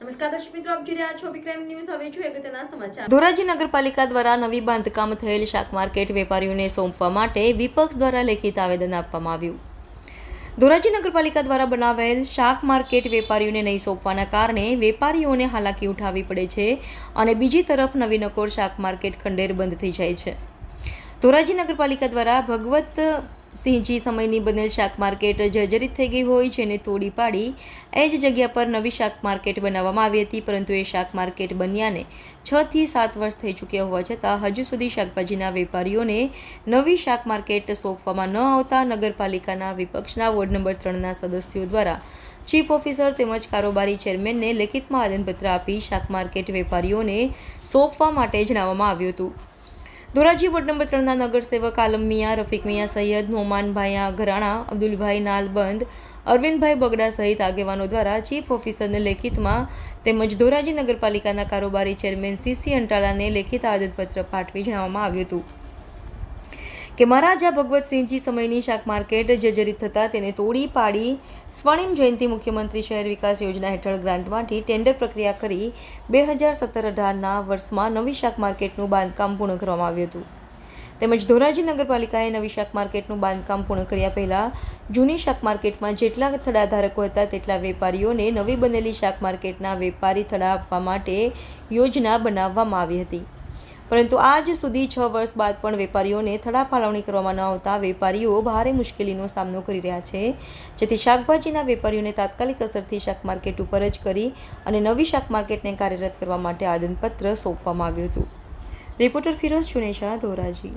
નમસ્કાર ધોરાજી નગરપાલિકા દ્વારા નવી બાંધકામ થયેલ શાક માર્કેટ વેપારીઓને સોંપવા માટે વિપક્ષ દ્વારા લેખિત આવેદન આપવામાં આવ્યું. ધોરાજી નગરપાલિકા દ્વારા બનાવેલ શાક માર્કેટ વેપારીઓને નહીં સોંપવાના કારણે વેપારીઓને હાલાકી ઉઠાવવી પડે છે અને બીજી તરફ નવી નકોર શાક માર્કેટ ખંડેર બંધ થઈ જાય છે. ધોરાજી નગરપાલિકા દ્વારા ભગવત સિંહજી સમયની બનેલ શાક માર્કેટ જર્જરિત થઈ ગઈ હોય, જેને તોડી પાડી, એ જ જગ્યા પર નવી શાક માર્કેટ બનાવવામાં આવી હતી, પરંતુ એ શાક માર્કેટ બન્યાને છથી સાત વર્ષ થઈ ચૂક્યા હોવા છતાં, હજુ સુધી શાકભાજીના વેપારીઓને નવી શાક માર્કેટ સોંપવામાં ન આવતા નગરપાલિકાના વિપક્ષના વોર્ડ નંબર ત્રણના સદસ્યો દ્વારા ચીફ ઓફિસર તેમજ કારોબારી ચેરમેનને લેખિતમાં આવેદનપત્ર આપી શાક માર્કેટ વેપારીઓને સોંપવા માટે જણાવવામાં આવ્યું હતું. ધોરાજી વોર્ડ નંબર ત્રણના નગરસેવક આલમ મિયા, રફીક મિયા સૈયદ, નોમાનભાઈ ઘરાણા, અબ્દુલભાઈ નાલબંધ, અરવિંદભાઈ બગડા સહિત આગેવાનો દ્વારા ચીફ ઓફિસરને લેખિતમાં તેમજ ધોરાજી નગરપાલિકાના કારોબારી ચેરમેન સીસી અંટાલાને લેખિત આદતપત્ર પાઠવી જણાવવામાં આવ્યું હતું. કે મહારાજા ભગવતસિંહજી સમયની શાક માર્કેટ જર્જરિત થતાં તેને તોડી પાડી સ્વર્ણિમ જયંતિ મુખ્યમંત્રી શહેર વિકાસ યોજના હેઠળ ગ્રાન્ટમાંથી ટેન્ડર પ્રક્રિયા કરી બે હજાર સત્તર અઢારના વર્ષમાં નવી શાક માર્કેટનું બાંધકામ પૂર્ણ કરવામાં આવ્યું હતું. તેમજ ધોરાજી નગરપાલિકાએ નવી શાક માર્કેટનું બાંધકામ પૂર્ણ કર્યા પહેલાં જૂની શાક માર્કેટમાં જેટલા થડાધારકો હતા તેટલા વેપારીઓને નવી બનેલી શાક માર્કેટના વેપારી થડા આપવા માટે યોજના બનાવવામાં આવી હતી. પરંતુ આજ સુધી છ વર્ષ બાદ પણ વેપારીઓને થડા ફાળવણી કરવામાં ન આવતા વેપારીઓ ભારે મુશ્કેલીનો સામનો કરી રહ્યા છે. જેથી શાકભાજીના વેપારીઓને તાત્કાલિક અસરથી શાક માર્કેટ ઉપર જ કરી અને નવી શાક માર્કેટને કાર્યરત કરવા માટે આદનપત્ર સોંપવામાં આવ્યું હતું. રિપોર્ટર ફિરોઝ ચુનેશા ધોરાજી.